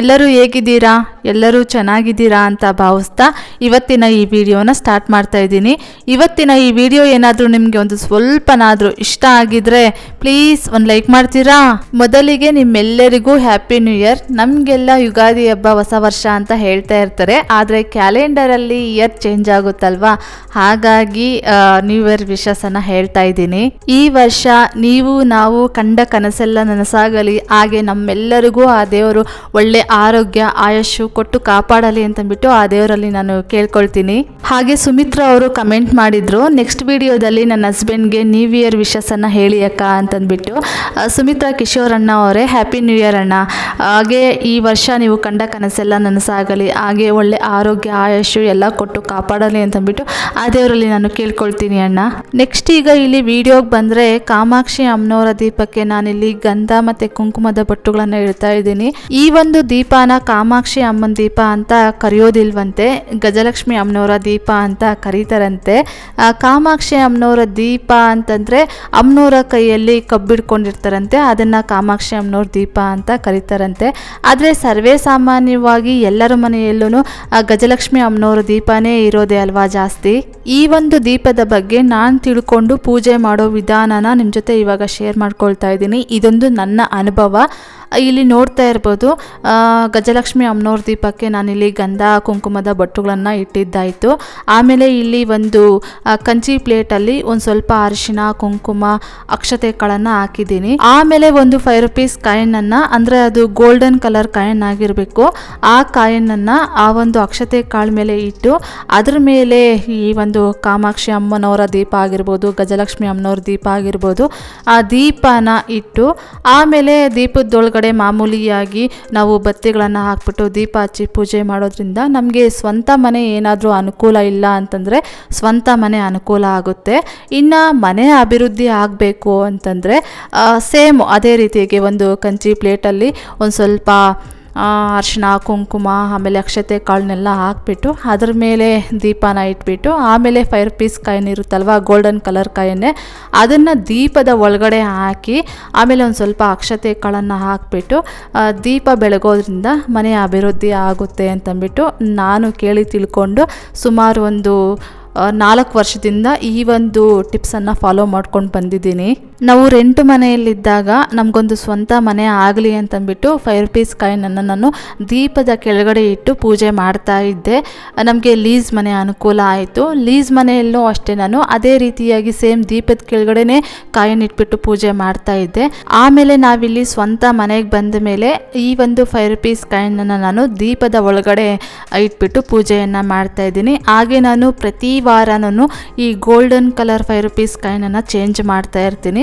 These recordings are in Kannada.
ಎಲ್ಲರೂ ಹೇಗಿದ್ದೀರಾ? ಎಲ್ಲರೂ ಚೆನ್ನಾಗಿದ್ದೀರಾ ಅಂತ ಭಾವಿಸ್ತಾ ಇವತ್ತಿನ ಈ ವಿಡಿಯೋನ ಸ್ಟಾರ್ಟ್ ಮಾಡ್ತಾ ಇದ್ದೀನಿ. ಇವತ್ತಿನ ಈ ವಿಡಿಯೋ ಏನಾದರೂ ನಿಮಗೆ ಒಂದು ಸ್ವಲ್ಪನಾದರೂ ಇಷ್ಟ ಆಗಿದ್ರೆ ಪ್ಲೀಸ್ ಒಂದು ಲೈಕ್ ಮಾಡ್ತೀರಾ? ಮೊದಲಿಗೆ ನಿಮ್ಮೆಲ್ಲರಿಗೂ ಹ್ಯಾಪಿ ನ್ಯೂ ಇಯರ್ ನಮಗೆಲ್ಲ ಯುಗಾದಿ ಹಬ್ಬ ಹೊಸ ವರ್ಷ ಅಂತ ಹೇಳ್ತಾ ಇರ್ತಾರೆ. ಆದರೆ ಕ್ಯಾಲೆಂಡರಲ್ಲಿ ಇಯರ್ ಚೇಂಜ್ ಆಗುತ್ತಲ್ವಾ? ಹಾಗಾಗಿ ನ್ಯೂ ಇಯರ್ ವಿಶಸನ್ನು ಹೇಳ್ತಾ ಇದ್ದೀನಿ. ಈ ವರ್ಷ ನೀವು, ನಾವು ಕಂಡ ಕನಸೆಲ್ಲ ನನಸಾಗಲಿ. ಹಾಗೆ ನಮ್ಮೆಲ್ಲರಿಗೂ ಆ ದೇವರು ಒಳ್ಳೆ ಆರೋಗ್ಯ, ಆಯಸ್ಸು ಕೊಟ್ಟು ಕಾಪಾಡಲಿ ಅಂತಂದ್ಬಿಟ್ಟು ಆ ದೇವರಲ್ಲಿ ನಾನು ಕೇಳ್ಕೊಳ್ತೀನಿ. ಹಾಗೆ ಸುಮಿತ್ರಾ ಅವರು ಕಮೆಂಟ್ ಮಾಡಿದ್ರು, ನೆಕ್ಸ್ಟ್ ವಿಡಿಯೋದಲ್ಲಿ ನನ್ನ ಹಸ್ಬೆಂಡ್ಗೆ ನ್ಯೂ ಇಯರ್ ವಿಶಸನ್ನು ಹೇಳಿ ಅಕ್ಕ ಅಂತಂದ್ಬಿಟ್ಟು ಸುಮಿತ್ರಾ ಕಿಶೋರ್ ಅಣ್ಣ ಅವರೇ ಹ್ಯಾಪಿ ನ್ಯೂ ಇಯರ್ ಅಣ್ಣ. ಹಾಗೆ ಈ ವರ್ಷ ನೀವು ಕಂಡ ಕನಸೆಲ್ಲ ನನಸಾಗಲಿ ಹಾಗೆ ಒಳ್ಳೆ ಆರೋಗ್ಯ, ಆಯಸ್ಸು ಎಲ್ಲ ಕೊಟ್ಟು ಕಾಪಾಡಲಿ ಅಂತಂದ್ಬಿಟ್ಟು ಆ ದೇವರಲ್ಲಿ ನಾನು ಕೇಳ್ಕೊಳ್ತೀನಿ ಅಣ್ಣ. ನೆಕ್ಸ್ಟ್ ಈಗ ಇಲ್ಲಿ ವಿಡಿಯೋಗೆ ಬಂದರೆ ಕಾಮಾಕ್ಷಿ ಅಮ್ಮನವರ ದೀಪಕ್ಕೆ ನಾನಿಲ್ಲಿ ಗಂಧ ಮತ್ತು ಕುಂಕುಮದ ಬಟ್ಟುಗಳನ್ನು ಇಡ್ತಾ ಇದ್ದೀನಿ. ಈ ಒಂದು ದೀಪನ ಕಾಮಾಕ್ಷಿ ಅಮ್ಮನ ದೀಪ ಅಂತ ಕರೆಯೋದಿಲ್ವಂತೆ, ಗಜಲಕ್ಷ್ಮಿ ಅಮ್ಮನವರ ದೀಪ ಅಂತ ಕರೀತಾರಂತೆ. ಕಾಮಾಕ್ಷಿ ಅಮ್ಮನವರ ದೀಪ ಅಂತಂದರೆ ಅಮ್ಮನವರ ಕೈಯಲ್ಲಿ ಕಬ್ಬಿಡ್ಕೊಂಡಿರ್ತಾರಂತೆ, ಅದನ್ನು ಕಾಮಾಕ್ಷಿ ಅಮ್ಮನವ್ರ ದೀಪ ಅಂತ ಕರೀತಾರಂತೆ. ಆದರೆ ಸರ್ವೇ ಸಾಮಾನ್ಯವಾಗಿ ಎಲ್ಲರ ಮನೆಯಲ್ಲೂ ಗಜಲಕ್ಷ್ಮಿ ಅಮ್ಮನವರ ದೀಪನೇ ಇರೋದೇ ಅಲ್ವಾ ಜಾಸ್ತಿ? ಈ ಒಂದು ದೀಪದ ಬಗ್ಗೆ ನಾನು ತಿಳ್ಕೊಂಡು ಪೂಜೆ ಮಾಡೋ ವಿಧಾನನ ನಿಮ್ಮ ಜೊತೆ ಇವಾಗ ಶೇರ್ ಮಾಡ್ಕೊಳ್ತಾ ಇದ್ದೀನಿ. ಇದೊಂದು ನನ್ನ ಅನುಭವ. ಇಲ್ಲಿ ನೋಡ್ತಾ ಇರ್ಬೋದು ಗಜಲಕ್ಷ್ಮಿ ಅಮ್ಮನವ್ರ ದೀಪಕ್ಕೆ ನಾನಿಲ್ಲಿ ಗಂಧ, ಕುಂಕುಮದ ಬಟ್ಟುಗಳನ್ನು ಇಟ್ಟಿದ್ದಾಯಿತು. ಆಮೇಲೆ ಇಲ್ಲಿ ಒಂದು ಕಂಚಿ ಪ್ಲೇಟಲ್ಲಿ ಒಂದು ಸ್ವಲ್ಪ ಅರಿಶಿನ ಕುಂಕುಮ, ಅಕ್ಷತೆಗಳನ್ನು ಹಾಕಿದ್ದೀನಿ. ಆಮೇಲೆ ಒಂದು ಫೈವ್ ರುಪೀಸ್ ಕಾಯಿನನ್ನು ಅಂದರೆ ಅದು ಗೋಲ್ಡನ್ ಕಲರ್ ಕಾಯಿನ್ ಆಗಿರಬೇಕು. ಆ ಕಾಯಿನನ್ನು ಆ ಒಂದು ಅಕ್ಷತೆ ಕಾಳು ಮೇಲೆ ಇಟ್ಟು, ಅದ್ರ ಮೇಲೆ ಈ ಒಂದು ಕಾಮಾಕ್ಷಿ ಅಮ್ಮನವರ ದೀಪ ಆಗಿರ್ಬೋದು, ಗಜಲಕ್ಷ್ಮಿ ಅಮ್ಮನವ್ರ ದೀಪ ಆಗಿರ್ಬೋದು, ಆ ದೀಪನ ಇಟ್ಟು, ಆಮೇಲೆ ದೀಪದೊಳಗಡೆ ಮಾಮೂಲಿಯಾಗಿ ನಾವು ಬತ್ತಿಗಳನ್ನು ಹಾಕ್ಬಿಟ್ಟು ದೀಪ ಹಚ್ಚಿ ಪೂಜೆ ಮಾಡೋದ್ರಿಂದ ನಮಗೆ ಸ್ವಂತ ಮನೆ ಏನಾದರೂ ಅನುಕೂಲ ಇಲ್ಲ ಅಂತಂದರೆ ಸ್ವಂತ ಮನೆ ಅನುಕೂಲ ಆಗುತ್ತೆ. ಇನ್ನು ಮನೆ ಅಭಿವೃದ್ಧಿ ಆಗಬೇಕು ಅಂತಂದರೆ ಸೇಮ್ ಅದೇ ರೀತಿಯಾಗಿ ಒಂದು ಕಂಚಿ ಪ್ಲೇಟಲ್ಲಿ ಒಂದು ಸ್ವಲ್ಪ ಆ, ಅರಿಶಿನ ಕುಂಕುಮ ಆಮೇಲೆ ಅಕ್ಷತೆ ಕಾಳನ್ನೆಲ್ಲ ಹಾಕ್ಬಿಟ್ಟು ಅದ್ರ ಮೇಲೆ ದೀಪನ ಇಟ್ಬಿಟ್ಟು ಆಮೇಲೆ ಫೈರ್ ಪೀಸ್ ಕಾಯಿನ್ ಇರುತ್ತಲ್ವ ಗೋಲ್ಡನ್ ಕಲರ್ ಕಾಯನ್ನೇ ಅದನ್ನು ದೀಪದ ಒಳಗಡೆ ಹಾಕಿ ಆಮೇಲೆ ಒಂದು ಸ್ವಲ್ಪ ಅಕ್ಷತೆ ಕಾಳನ್ನು ಹಾಕ್ಬಿಟ್ಟು ದೀಪ ಬೆಳಗೋದ್ರಿಂದ ಮನೆ ಅಭಿವೃದ್ಧಿ ಆಗುತ್ತೆ ಅಂತಂದ್ಬಿಟ್ಟು ನಾನು ಕೇಳಿ ತಿಳ್ಕೊಂಡು ಸುಮಾರು ಒಂದು ನಾಲ್ಕು ವರ್ಷದಿಂದ ಈ ಒಂದು ಟಿಪ್ಸನ್ನು ಫಾಲೋ ಮಾಡ್ಕೊಂಡು ಬಂದಿದ್ದೀನಿ. ನಾವು ರೆಂಟ್ ಮನೆಯಲ್ಲಿದ್ದಾಗ ನಮಗೊಂದು ಸ್ವಂತ ಮನೆ ಆಗಲಿ ಅಂತಂದ್ಬಿಟ್ಟು ಫೈವ್ ರುಪೀಸ್ ಕಾಯಿನನ್ನು ನಾನು ದೀಪದ ಕೆಳಗಡೆ ಇಟ್ಟು ಪೂಜೆ ಮಾಡ್ತಾ ಇದ್ದೆ. ನಮಗೆ ಲೀಸ್ ಮನೆ ಅನುಕೂಲ ಆಯಿತು. ಲೀಸ್ ಮನೆಯಲ್ಲೂ ಅಷ್ಟೇ ನಾನು ಅದೇ ರೀತಿಯಾಗಿ ಸೇಮ್ ದೀಪದ ಕೆಳಗಡೆನೆ ಕಾಯಿನ್ ಇಟ್ಬಿಟ್ಟು ಪೂಜೆ ಮಾಡ್ತಾ ಇದ್ದೆ. ಆಮೇಲೆ ನಾವಿಲ್ಲಿ ಸ್ವಂತ ಮನೆಗೆ ಬಂದ ಮೇಲೆ ಈ ಒಂದು ಫೈವ್ ರುಪೀಸ್ ಕಾಯಿನನ್ನು ನಾನು ದೀಪದ ಒಳಗಡೆ ಇಟ್ಬಿಟ್ಟು ಪೂಜೆಯನ್ನು ಮಾಡ್ತಾ ಇದ್ದೀನಿ. ಹಾಗೆ ನಾನು ಪ್ರತಿ ವಾರನೂ ಈ ಗೋಲ್ಡನ್ ಕಲರ್ ಫೈವ್ ರುಪೀಸ್ ಕಾಯಿನನ್ನು ಚೇಂಜ್ ಮಾಡ್ತಾ ಇರ್ತೀನಿ.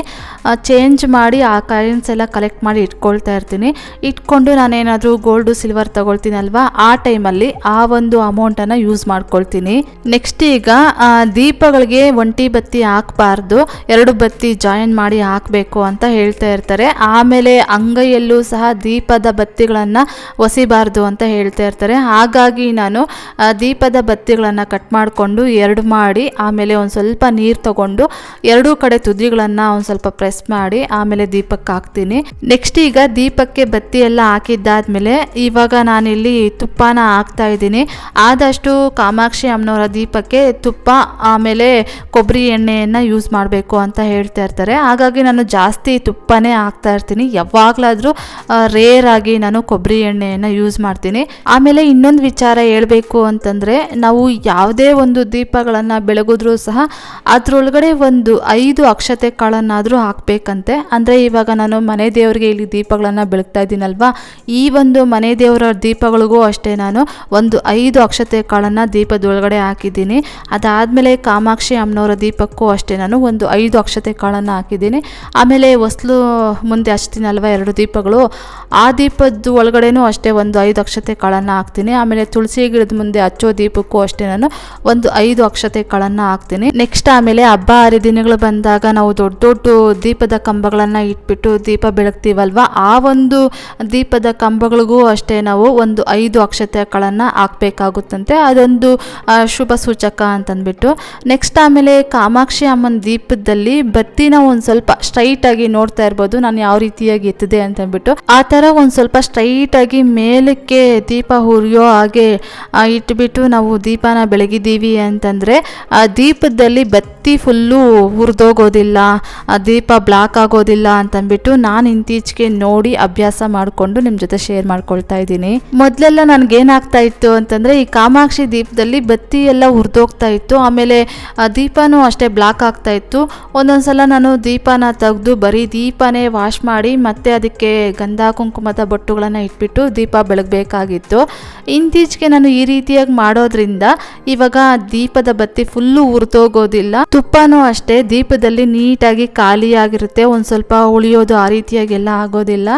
ಚೇಂಜ್ ಮಾಡಿ ಆ ಕಾಯಿನ್ಸ್ ಎಲ್ಲ ಕಲೆಕ್ಟ್ ಮಾಡಿ ಇಟ್ಕೊಳ್ತಾ ಇರ್ತೀನಿ. ಇಟ್ಕೊಂಡು ನಾನೇನಾದರೂ ಗೋಲ್ಡು ಸಿಲ್ವರ್ ತಗೊಳ್ತೀನಲ್ವಾ? ಆ ಟೈಮಲ್ಲಿ ಆ ಒಂದು ಅಮೌಂಟನ್ನು ಯೂಸ್ ಮಾಡ್ಕೊಳ್ತೀನಿ. ನೆಕ್ಸ್ಟ್ ಈಗ ದೀಪಗಳಿಗೆ ಒಂಟಿ ಬತ್ತಿ ಹಾಕಬಾರ್ದು. ಎರಡು ಬತ್ತಿ ಜಾಯಿನ್ ಮಾಡಿ ಹಾಕಬೇಕು ಅಂತ ಹೇಳ್ತಾ ಇರ್ತಾರೆ. ಆಮೇಲೆ ಅಂಗೈಯಲ್ಲೂ ಸಹ ದೀಪದ ಬತ್ತಿಗಳನ್ನು ಒಸಿಬಾರ್ದು ಅಂತ ಹೇಳ್ತಾ ಇರ್ತಾರೆ. ಹಾಗಾಗಿ ನಾನು ದೀಪದ ಬತ್ತಿಗಳನ್ನು ಕಟ್ ಮಾಡಿಕೊಂಡು ಎರಡು ಮಾಡಿ, ಆಮೇಲೆ ಒಂದು ಸ್ವಲ್ಪ ನೀರು ತಗೊಂಡು ಎರಡೂ ಕಡೆ ತುದಿಗಳನ್ನು ಒಂದು ಸ್ವಲ್ಪ ಪ್ರೆಸ್ ಮಾಡಿ, ಆಮೇಲೆ ದೀಪಕ್ಕೆ ಹಾಕ್ತೀನಿ. ನೆಕ್ಸ್ಟ್ ಈಗ ದೀಪಕ್ಕೆ ಬತ್ತಿ ಎಲ್ಲ ಹಾಕಿದ್ದಾದ್ಮೇಲೆ ಇವಾಗ ನಾನಿಲ್ಲಿ ತುಪ್ಪನ ಹಾಕ್ತಾ ಇದ್ದೀನಿ. ಆದಷ್ಟು ಕಾಮಾಕ್ಷಿ ಅಮ್ಮನವರ ದೀಪಕ್ಕೆ ತುಪ್ಪ, ಆಮೇಲೆ ಕೊಬ್ಬರಿ ಎಣ್ಣೆಯನ್ನು ಯೂಸ್ ಮಾಡಬೇಕು ಅಂತ ಹೇಳ್ತಾ ಇರ್ತಾರೆ. ಹಾಗಾಗಿ ನಾನು ಜಾಸ್ತಿ ತುಪ್ಪನೇ ಹಾಕ್ತಾ ಇರ್ತೀನಿ. ಯಾವಾಗಲಾದರೂ ರೇರ್ ಆಗಿ ನಾನು ಕೊಬ್ಬರಿ ಎಣ್ಣೆಯನ್ನು ಯೂಸ್ ಮಾಡ್ತೀನಿ. ಆಮೇಲೆ ಇನ್ನೊಂದು ವಿಚಾರ ಹೇಳಬೇಕು ಅಂತಂದರೆ, ನಾವು ಯಾವುದೇ ಒಂದು ದೀಪಗಳನ್ನು ಬೆಳಗಿದ್ರೂ ಸಹ ಅದರೊಳಗಡೆ ಒಂದು ಐದು ಅಕ್ಷತೆ ಕಾಳನ್ನಾದರೂ ಹಾಕಬೇಕಂತೆ. ಅಂದರೆ ಇವಾಗ ನಾನು ಮನೆ ದೇವರಿಗೆ ಇಲ್ಲಿ ದೀಪಗಳನ್ನು ಬೆಳಗ್ತಾ ಇದ್ದೀನಲ್ವಾ? ಈ ಒಂದು ಮನೆ ದೇವರ ದೀಪಗಳಿಗೂ ಅಷ್ಟೇ ನಾನು ಒಂದು ಐದು ಅಕ್ಷತೆ ಕಾಳನ್ನು ದೀಪದೊಳಗಡೆ ಹಾಕಿದ್ದೀನಿ. ಅದಾದಮೇಲೆ ಕಾಮಾಕ್ಷಿ ಅಮ್ಮನವರ ದೀಪಕ್ಕೂ ಅಷ್ಟೇ ನಾನು ಒಂದು ಐದು ಅಕ್ಷತೆ ಕಾಳನ್ನು ಹಾಕಿದ್ದೀನಿ. ಆಮೇಲೆ ಹೊಸ್ಲು ಮುಂದೆ ಹಚ್ತೀನಲ್ವ ಎರಡು ದೀಪಗಳು? ಆ ದೀಪದ ಒಳಗಡೆನೂ ಅಷ್ಟೇ ಒಂದು ಐದು ಅಕ್ಷತೆ ಕಾಳನ್ನು ಹಾಕ್ತೀನಿ. ಆಮೇಲೆ ತುಳಸಿ ಗಿಡದ ಮುಂದೆ ಹಚ್ಚೋ ದೀಪಕ್ಕೂ ಅಷ್ಟೇ ನಾನು ಒಂದು ಐದು ಅಕ್ಷತೆಗಳನ್ನ ಹಾಕ್ತೀನಿ. ನೆಕ್ಸ್ಟ್ ಆಮೇಲೆ ಹಬ್ಬ ಹರಿದಿನಗಳು ಬಂದಾಗ ನಾವು ದೊಡ್ಡ ದೊಡ್ಡ ದೀಪದ ಕಂಬಗಳನ್ನ ಇಟ್ಬಿಟ್ಟು ದೀಪ ಬೆಳಗ್ತೀವಲ್ವ? ಆ ಒಂದು ದೀಪದ ಕಂಬಗಳಿಗೂ ಅಷ್ಟೇ ನಾವು ಒಂದು ಐದು ಅಕ್ಷತೆಗಳನ್ನ ಹಾಕ್ಬೇಕಾಗುತ್ತಂತೆ. ಅದೊಂದು ಶುಭ ಸೂಚಕ ಅಂತಂದ್ಬಿಟ್ಟು. ನೆಕ್ಸ್ಟ್ ಆಮೇಲೆ ಕಾಮಾಕ್ಷಿ ಅಮ್ಮನ ದೀಪದಲ್ಲಿ ಬತ್ತಿನ ಒಂದು ಸ್ವಲ್ಪ ಸ್ಟ್ರೈಟ್ ಆಗಿ ನೋಡ್ತಾ ಇರ್ಬೋದು. ನಾನು ಯಾವ ರೀತಿಯಾಗಿ ಎತ್ತಿದೆ ಅಂತಂದ್ಬಿಟ್ಟು. ಆ ಥರ ಒಂದು ಸ್ವಲ್ಪ ಸ್ಟ್ರೈಟ್ ಆಗಿ ಮೇಲಕ್ಕೆ ದೀಪ ಉರಿಯೋ ಹಾಗೆ ಇಟ್ಬಿಟ್ಟು ನಾವು ದೀಪನ ಬೆಳಗಿದ್ದೀವಿ ಅಂತಂದರೆ, ಆ ದೀಪದಲ್ಲಿ ಬತ್ತಿ ಫುಲ್ಲು ಹುರಿದೋಗೋದಿಲ್ಲ, ಆ ದೀಪ ಬ್ಲಾಕ್ ಆಗೋದಿಲ್ಲ ಅಂತಂದ್ಬಿಟ್ಟು ನಾನು ಇತ್ತೀಚೆಗೆ ನೋಡಿ ಅಭ್ಯಾಸ ಮಾಡಿಕೊಂಡು ನಿಮ್ಮ ಜೊತೆ ಶೇರ್ ಮಾಡ್ಕೊಳ್ತಾ ಇದ್ದೀನಿ. ಮೊದಲೆಲ್ಲ ನನಗೇನಾಗ್ತಾ ಇತ್ತು ಅಂತಂದರೆ, ಈ ಕಾಮಾಕ್ಷಿ ದೀಪದಲ್ಲಿ ಬತ್ತಿ ಎಲ್ಲ ಹುರಿದೋಗ್ತಾ ಇತ್ತು, ಆಮೇಲೆ ಆ ದೀಪನೂ ಅಷ್ಟೇ ಬ್ಲಾಕ್ ಆಗ್ತಾ ಇತ್ತು. ಒಂದೊಂದ್ಸಲ ನಾನು ದೀಪನ ತೆಗೆದು ಬರೀ ದೀಪನೇ ವಾಶ್ ಮಾಡಿ ಮತ್ತೆ ಅದಕ್ಕೆ ಗಂಧ ಕುಂಕುಮದ ಬೊಟ್ಟುಗಳನ್ನು ಇಟ್ಬಿಟ್ಟು ದೀಪ ಬೆಳಗಬೇಕಾಗಿತ್ತು. ಇತ್ತೀಚೆಗೆ ನಾನು ಈ ರೀತಿಯಾಗಿ ಮಾಡೋದ್ರಿಂದ ಇವಾಗ ದೀಪದ ಬತ್ತಿ ಫುಲ್ಲು ಹುರಿದೋಗೋದಿಲ್ಲ. ತುಪ್ಪನೂ ಅಷ್ಟೇ, ದೀಪದಲ್ಲಿ ನೀಟಾಗಿ ಖಾಲಿಯಾಗಿರುತ್ತೆ. ಒಂದು ಸ್ವಲ್ಪ ಉಳಿಯೋದು ಆ ರೀತಿಯಾಗೆಲ್ಲ ಆಗೋದಿಲ್ಲ.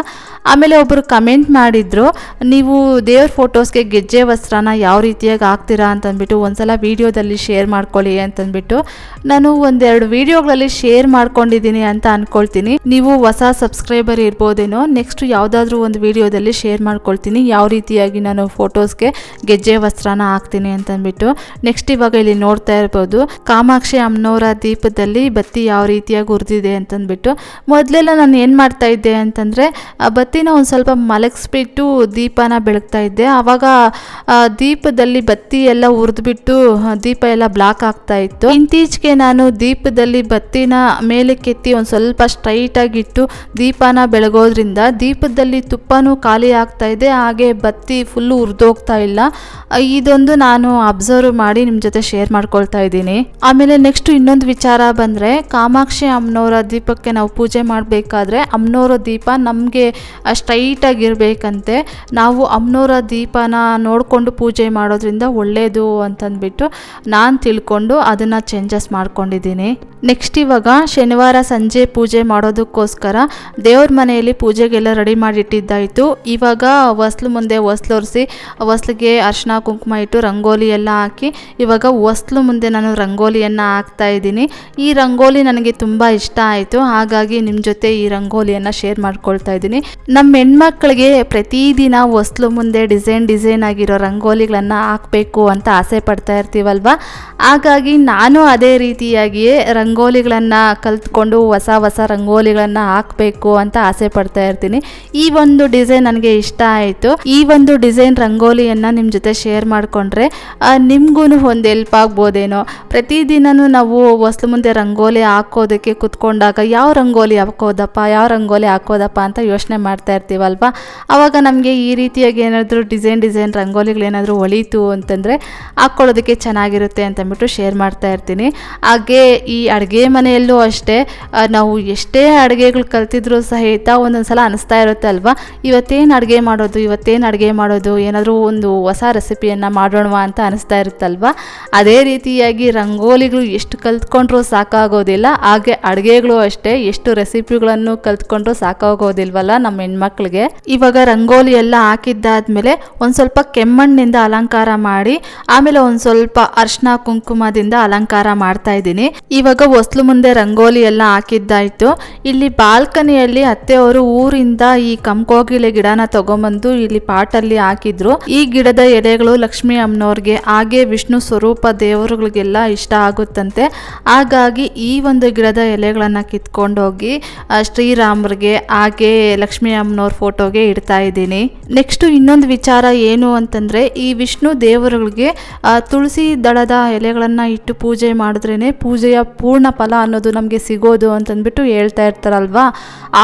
ಆಮೇಲೆ ಒಬ್ಬರು ಕಮೆಂಟ್ ಮಾಡಿದ್ರು, ನೀವು ದೇವ್ರ ಫೋಟೋಸ್ಗೆ ಗೆಜ್ಜೆ ವಸ್ತ್ರನ ಯಾವ ರೀತಿಯಾಗಿ ಹಾಕ್ತೀರಾ? ಅಂತಂದ್ಬಿಟ್ಟು, ಒಂದ್ಸಲ ವೀಡಿಯೋದಲ್ಲಿ ಶೇರ್ ಮಾಡ್ಕೊಳ್ಳಿ ಅಂತಂದ್ಬಿಟ್ಟು, ನಾನು ಒಂದೆರಡು ವೀಡಿಯೋಗಳಲ್ಲಿ ಶೇರ್ ಮಾಡ್ಕೊಂಡಿದ್ದೀನಿ ಅಂತ ಅನ್ಕೊಳ್ತೀನಿ. ನೀವು ಹೊಸ ಸಬ್ಸ್ಕ್ರೈಬರ್ ಇರ್ಬೋದೇನೋ, ನೆಕ್ಸ್ಟ್ ಯಾವುದಾದ್ರೂ ಒಂದು ವಿಡಿಯೋದಲ್ಲಿ ಶೇರ್ ಮಾಡ್ಕೊಳ್ತೀನಿ. ಯಾವ ರೀತಿಯಾಗಿ ನಾನು ಫೋಟೋಸ್ಗೆ ಗೆಜ್ಜೆ ವಸ್ತ್ರನ ಹಾಕ್ತೀನಿ? ಅಂತಂದ್ಬಿಟ್ಟು, ನೆಕ್ಸ್ಟ್ ಇವಾಗ ಇಲ್ಲಿ ನೋಡ್ತಾ ಇರ್ಬೋದು. ಕಾಮಾಕ್ಷಿ ಅಮ್ಮನವರ ದೀಪದಲ್ಲಿ ಬತ್ತಿ ಯಾವ ರೀತಿಯಾಗಿ ಉರಿದಿದೆ ಅಂತಂದ್ಬಿಟ್ಟು, ಮೊದಲೆಲ್ಲ ನಾನು ಏನು ಮಾಡ್ತಾ ಇದ್ದೆ ಅಂತಂದರೆ, ಆ ಬತ್ತಿನ ಒಂದು ಸ್ವಲ್ಪ ಮಲಗಿಸ್ಬಿಟ್ಟು ದೀಪನ ಬೆಳಗ್ತಾ ಇದ್ದೆ. ಆವಾಗ ದೀಪದಲ್ಲಿ ಬತ್ತಿ ಎಲ್ಲ ಉರಿದ್ಬಿಟ್ಟು ದೀಪ ಎಲ್ಲ ಬ್ಲಾಕ್ ಆಗ್ತಾ ಇತ್ತು. ಇತ್ತೀಚೆಗೆ ನಾನು ದೀಪದಲ್ಲಿ ಬತ್ತಿನ ಮೇಲಕ್ಕೆತ್ತಿ ಒಂದು ಸ್ವಲ್ಪ ಸ್ಟ್ರೈಟ್ ಆಗಿಟ್ಟು ದೀಪನ ಬೆಳಗೋದ್ರಿಂದ ದೀಪದಲ್ಲಿ ತುಪ್ಪನೂ ಖಾಲಿ ಆಗ್ತಾ ಇದೆ. ಹಾಗೆ ಬತ್ತಿ ಫುಲ್ಲು ಉರಿದೋಗ್ತಾ ಇಲ್ಲ. ಇದೊಂದು ನಾನು ಅಬ್ಸರ್ವ್ ಮಾಡಿ ನಿಮ್ಮ ಜೊತೆ ಶೇರ್ ಮಾಡ್ಕೊಳ್ತಾ ಇದ್ದೀನಿ. ಆಮೇಲೆ ನೆಕ್ಸ್ಟ್ ಇನ್ನೊಂದು ವಿಚಾರ ಬಂದರೆ, ಕಾಮಾಕ್ಷಿ ಅಮ್ಮನವರ ದೀಪಕ್ಕೆ ನಾವು ಪೂಜೆ ಮಾಡಬೇಕಾದ್ರೆ ಅಮ್ಮನವರ ದೀಪ ನಮಗೆ ಸ್ಟ್ರೈಟಾಗಿರಬೇಕಂತೆ ನಾವು ಅಮ್ಮನವರ ದೀಪನ ನೋಡಿಕೊಂಡು ಪೂಜೆ ಮಾಡೋದ್ರಿಂದ ಒಳ್ಳೆಯದು ಅಂತಂದ್ಬಿಟ್ಟು ನಾನು ತಿಳ್ಕೊಂಡು ಅದನ್ನು ಚೇಂಜಸ್ ಮಾಡ್ಕೊಂಡಿದ್ದೀನಿ. ನೆಕ್ಸ್ಟ್ ಇವಾಗ ಶನಿವಾರ ಸಂಜೆ ಪೂಜೆ ಮಾಡೋದಕ್ಕೋಸ್ಕರ ದೇವ್ರ ಮನೆಯಲ್ಲಿ ಪೂಜೆಗೆಲ್ಲ ರೆಡಿ ಮಾಡಿಟ್ಟಿದ್ದಾಯಿತು. ಇವಾಗ ಹೊಸ್ಲು ಮುಂದೆ ಹೊಸ್ಲೊರೆಸಿ, ಹೊಸ್ಲಿಗೆ ಅರ್ಶಿನ ಕುಂಕುಮ ಇಟ್ಟು ರಂಗೋಲಿ ಎಲ್ಲ ಹಾಕಿ ಇವಾಗ ಹೊಸ್ಲು ಮುಂದೆ ನಾನು ರಂಗೋಲಿಯನ್ನು ಹಾಕ್ತಾ ಇದ್ದೀನಿ. ಈ ರಂಗೋಲಿ ನನಗೆ ತುಂಬ ಇಷ್ಟ ಆಯಿತು. ಹಾಗಾಗಿ ನಿಮ್ಮ ಜೊತೆ ಈ ರಂಗೋಲಿಯನ್ನು ಶೇರ್ ಮಾಡ್ಕೊಳ್ತಾ ಇದ್ದೀನಿ. ನಮ್ಮ ಹೆಣ್ಮಕ್ಳಿಗೆ ಪ್ರತಿದಿನ ಹೊಸ್ಲು ಮುಂದೆ ಡಿಸೈನ್ ಡಿಸೈನ್ ಆಗಿರೋ ರಂಗೋಲಿಗಳನ್ನು ಹಾಕಬೇಕು ಅಂತ ಆಸೆ ಪಡ್ತಾ ಇರ್ತೀವಲ್ವ? ಹಾಗಾಗಿ ನಾನು ಅದೇ ರೀತಿಯಾಗಿಯೇ ರಂಗೋಲಿಗಳನ್ನು ಕಲ್ತ್ಕೊಂಡು ಹೊಸ ಹೊಸ ರಂಗೋಲಿಗಳನ್ನು ಹಾಕಬೇಕು ಅಂತ ಆಸೆ ಪಡ್ತಾ ಇರ್ತೀನಿ. ಈ ಒಂದು ಡಿಸೈನ್ ನನಗೆ ಇಷ್ಟ ಆಯಿತು. ಈ ಒಂದು ಡಿಸೈನ್ ರಂಗೋಲಿಯನ್ನು ನಿಮ್ಮ ಜೊತೆ ಶೇರ್ ಮಾಡಿಕೊಂಡ್ರೆ ನಿಮಗೂ ಒಂದು ಹೆಲ್ಪ್ ಆಗ್ಬೋದೇನೋ ಪ್ರತಿದಿನನೂ ನಾವು ಹೊಸ್ಲು ಮುಂದೆ ರಂಗೋಲಿ ಹಾಕೋದಕ್ಕೆ ಕುತ್ಕೊಂಡಾಗ ಯಾವ ರಂಗೋಲಿ ಹಾಕೋದಪ್ಪ, ಯಾವ ರಂಗೋಲಿ ಹಾಕೋದಪ್ಪ ಅಂತ ಯೋಚನೆ ಮಾಡ್ತಾ ಇರ್ತೀವಲ್ವ? ಆವಾಗ ನಮಗೆ ಈ ರೀತಿಯಾಗಿ ಏನಾದರೂ ಡಿಸೈನ್ ಡಿಸೈನ್ ರಂಗೋಲಿಗಳೇನಾದರೂ ಹೊಳೀತು ಅಂತಂದರೆ ಹಾಕ್ಕೊಳ್ಳೋದಕ್ಕೆ ಚೆನ್ನಾಗಿರುತ್ತೆ ಅಂತಂದ್ಬಿಟ್ಟು ಶೇರ್ ಮಾಡ್ತಾ ಇರ್ತೀನಿ. ಹಾಗೆ ಈ ಅಡುಗೆ ಮನೆಯಲ್ಲೂ ಅಷ್ಟೇ ನಾವು ಎಷ್ಟೇ ಅಡುಗೆಗಳು ಕಲ್ತಿದ್ರು ಸಹಿತ ಒಂದೊಂದು ಸಲ ಅನಿಸ್ತಾ ಇರುತ್ತೆ ಅಲ್ವಾ? ಇವತ್ತೇನು ಅಡುಗೆ ಮಾಡೋದು, ಇವತ್ತೇನು ಅಡುಗೆ ಮಾಡೋದು, ಏನಾದರೂ ಒಂದು ಹೊಸ ರೆಸಿಪಿಯನ್ನು ಮಾಡೋಣವಾ ಅಂತ ಅನಿಸ್ತಾ ಇರುತ್ತಲ್ವ? ರೀತಿಯಾಗಿ ರಂಗೋಲಿಗಳು ಎಷ್ಟು ಕಲ್ತ್ಕೊಂಡ್ರೂ ಸಾಕಾಗೋದಿಲ್ಲ, ಹಾಗೆ ಅಡುಗೆಗಳು ಅಷ್ಟೇ, ಎಷ್ಟು ರೆಸಿಪಿಗಳನ್ನು ಕಲ್ತ್ಕೊಂಡ್ರೂ ಸಾಕಾಗೋದಿಲ್ವಲ್ಲ ನಮ್ಮ ಹೆಣ್ಮಕ್ಳಿಗೆ. ಇವಾಗ ರಂಗೋಲಿ ಎಲ್ಲ ಹಾಕಿದ್ದಾದ್ಮೇಲೆ ಒಂದು ಸ್ವಲ್ಪ ಕೆಮ್ಮಣ್ಣಿಂದ ಅಲಂಕಾರ ಮಾಡಿ, ಆಮೇಲೆ ಒಂದು ಸ್ವಲ್ಪ ಅರ್ಶನ ಕುಂಕುಮದಿಂದ ಅಲಂಕಾರ ಮಾಡ್ತಾ ಇದ್ದೀನಿ. ಇವಾಗ ಹೊಸ್ಲು ಮುಂದೆ ರಂಗೋಲಿ ಎಲ್ಲ ಹಾಕಿದ್ದಾಯ್ತು. ಇಲ್ಲಿ ಬಾಲ್ಕನಿಯಲ್ಲಿ ಅತ್ತೆಯವರು ಊರಿಂದ ಈ ಕಂಕೋಗಿಲೆ ಗಿಡನ ತಗೊಂಬಂದು ಇಲ್ಲಿ ಪಾಟಲ್ಲಿ ಹಾಕಿದ್ರು. ಈ ಗಿಡದ ಎಲೆಗಳು ಲಕ್ಷ್ಮೀ ಅಮ್ಮನವ್ರಿಗೆ, ಹಾಗೆ ವಿಷ್ಣು ಸ್ವರೂಪ ದೇವರುಗಳಿಗೆಲ್ಲ ಇಷ್ಟ ಆಗುತ್ತಂತೆ. ಹಾಗಾಗಿ ಈ ಒಂದು ಗಿಡದ ಎಲೆಗಳನ್ನು ಕಿತ್ಕೊಂಡೋಗಿ ಶ್ರೀರಾಮರಿಗೆ, ಹಾಗೆ ಲಕ್ಷ್ಮೀ ಅಮ್ಮನವ್ರ ಫೋಟೋಗೆ ಇಡ್ತಾ ಇದ್ದೀನಿ. ನೆಕ್ಸ್ಟು ಇನ್ನೊಂದು ವಿಚಾರ ಏನು ಅಂತಂದರೆ, ಈ ವಿಷ್ಣು ದೇವರುಗಳಿಗೆ ತುಳಸಿ ದಳದ ಎಲೆಗಳನ್ನು ಇಟ್ಟು ಪೂಜೆ ಮಾಡಿದ್ರೇ ಪೂಜೆಯ ಪೂರ್ಣ ಫಲ ಅನ್ನೋದು ನಮಗೆ ಸಿಗೋದು ಅಂತಂದ್ಬಿಟ್ಟು ಹೇಳ್ತಾ ಇರ್ತಾರಲ್ವಾ?